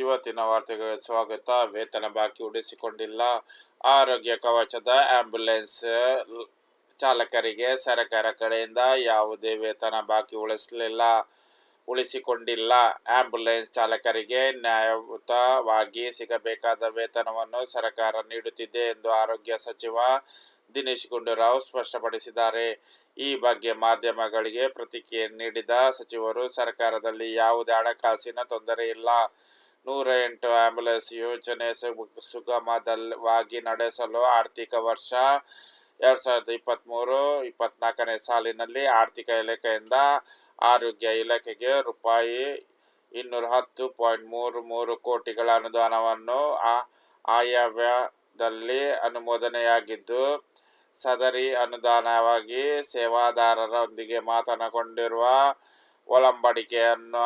ಇವತ್ತಿನ ವಾರ್ತೆಗಳ ಸ್ವಾಗತ. ವೇತನ ಬಾಕಿ ಉಳಿಸಿಕೊಂಡಿಲ್ಲ. ಆರೋಗ್ಯ ಕವಚದ ಆಂಬ್ಯುಲೆನ್ಸ್ ಚಾಲಕರಿಗೆ ಸರ್ಕಾರ ಕಡೆಯಿಂದ ಯಾವುದೇ ವೇತನ ಬಾಕಿ ಉಳಿಸಲಿಲ್ಲ, ಉಳಿಸಿಕೊಂಡಿಲ್ಲ. ಆಂಬ್ಯುಲೆನ್ಸ್ ಚಾಲಕರಿಗೆ ನ್ಯಾಯಯುತವಾಗಿ ಸಿಗಬೇಕಾದ ವೇತನವನ್ನು ಸರ್ಕಾರ ನೀಡುತ್ತಿದೆ ಎಂದು ಆರೋಗ್ಯ ಸಚಿವ ದಿನೇಶ್ ಗುಂಡೂರಾವ್ ಸ್ಪಷ್ಟಪಡಿಸಿದ್ದಾರೆ. ಈ ಬಗ್ಗೆ ಮಾಧ್ಯಮಗಳಿಗೆ ಪ್ರತಿಕ್ರಿಯೆ ನೀಡಿದ ಸಚಿವರು, ಸರ್ಕಾರದಲ್ಲಿ ಯಾವುದೇ ಹಣಕಾಸಿನ ತೊಂದರೆ ಇಲ್ಲ. ನೂರ ಎಂಟು ಆಂಬ್ಯುಲೆನ್ಸ್ ಯೋಜನೆ ಸು- ಸುಗಮವಾಗಿ ನಡೆಸಲು ಆರ್ಥಿಕ ವರ್ಷ ಎರಡು ಸಾವಿರದ ಇಪ್ಪತ್ತ್ಮೂರು ಇಪ್ಪತ್ನಾಲ್ಕನೇ ಸಾಲಿನಲ್ಲಿ ಆರ್ಥಿಕ ಇಲಾಖೆಯಿಂದ ಆರೋಗ್ಯ ಇಲಾಖೆಗೆ ರೂಪಾಯಿ ಇನ್ನೂರ ಹತ್ತು ಪಾಯಿಂಟ್ ಮೂರು ಮೂರು ಕೋಟಿಗಳ ಅನುದಾನವನ್ನು ಆಯವ್ಯದಲ್ಲಿ ಅನುಮೋದನೆಯಾಗಿದ್ದು, ಸದರಿ ಅನುದಾನವಾಗಿ ಸೇವಾದಾರರೊಂದಿಗೆ ಮಾತನಾಡಿಕೊಂಡಿರುವ ಒಳಂಬಡಿಕೆಯನ್ನು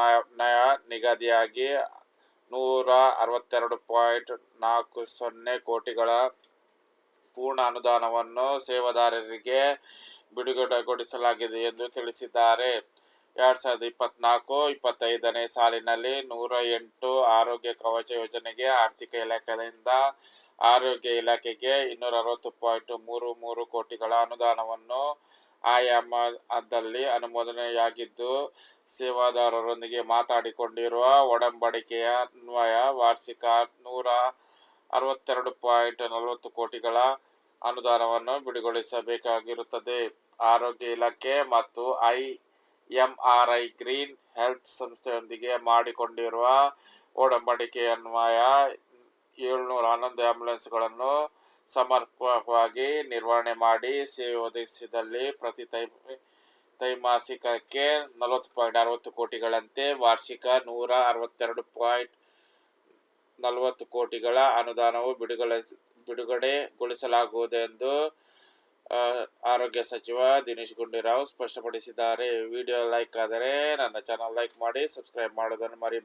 ನಿಗದಿಯಾಗಿ ನೂರ ಅರವತ್ತೆರಡು ಪಾಯಿಂಟ್ ನಾಲ್ಕು ಸೊನ್ನೆ ಕೋಟಿಗಳ ಪೂರ್ಣ ಅನುದಾನವನ್ನು ಸೇವಾದಾರರಿಗೆ ಬಿಡುಗಡೆಗೊಳಿಸಲಾಗಿದೆ ಎಂದು ತಿಳಿಸಿದ್ದಾರೆ. ಎರಡು ಸಾವಿರದ ಇಪ್ಪತ್ನಾಲ್ಕು ಇಪ್ಪತ್ತೈದನೇ ಸಾಲಿನಲ್ಲಿ ನೂರ ಎಂಟು ಆರೋಗ್ಯ ಕವಚ ಯೋಜನೆಗೆ ಆರ್ಥಿಕ ಇಲಾಖೆಯಿಂದ ಆರೋಗ್ಯ ಇಲಾಖೆಗೆ ಇನ್ನೂರ ಅರವತ್ತು ಪಾಯಿಂಟ್ ಮೂರು ಮೂರು ಕೋಟಿಗಳ ಅನುದಾನವನ್ನು ಆಯಾಮದಲ್ಲಿ ಅನುಮೋದನೆಯಾಗಿದ್ದು, ಸೇವಾದಾರರೊಂದಿಗೆ ಮಾತಾಡಿಕೊಂಡಿರುವ ಒಡಂಬಡಿಕೆಯ ಅನ್ವಯ ವಾರ್ಷಿಕ ನೂರ ಅರವತ್ತೆರಡು ಪಾಯಿಂಟ್ ನಲವತ್ತು ಕೋಟಿಗಳ ಅನುದಾನವನ್ನು ಬಿಡುಗೊಳಿಸಬೇಕಾಗಿರುತ್ತದೆ ಆರೋಗ್ಯ ಇಲಾಖೆ ಮತ್ತು I M R I green health ಸಂಸ್ಥೆಯೊಂದಿಗೆ ಮಾಡಿಕೊಂಡಿರುವ ಒಡಂಬಡಿಕೆಯನ್ವಯ ಏಳ್ನೂರ ಹನ್ನೊಂದು ಆಂಬ್ಯುಲೆನ್ಸ್ಗಳನ್ನು ಸಮರ್ಪಕವಾಗಿ ನಿರ್ವಹಣೆ ಮಾಡಿ ಸೇವೆ ಒದಗಿಸಿದಲ್ಲಿ ಪ್ರತಿ ತೈ, ತ್ರೈಮಾಸಿಕಕ್ಕೆ ನಲವತ್ತು ಪಾಯಿಂಟ್ ಅರವತ್ತು ಕೋಟಿಗಳಂತೆ ವಾರ್ಷಿಕ ನೂರ ಅರವತ್ತೆರಡು ಪಾಯಿಂಟ್ ನಲವತ್ತು ಕೋಟಿಗಳ ಅನುದಾನವು ಬಿಡುಗಡೆ ಬಿಡುಗಡೆಗೊಳಿಸಲಾಗುವುದು ಎಂದು ಆರೋಗ್ಯ ಸಚಿವ ದಿನೇಶ್ ಗುಂಡೂರಾವ್ ಸ್ಪಷ್ಟಪಡಿಸಿದ್ದಾರೆ. ವಿಡಿಯೋ ಲೈಕ್ ಆದರೆ ನನ್ನ ಚಾನಲ್ ಲೈಕ್ ಮಾಡಿ, ಸಬ್ಸ್ಕ್ರೈಬ್ ಮಾಡೋದನ್ನು ಮರಿಬೇಡಿ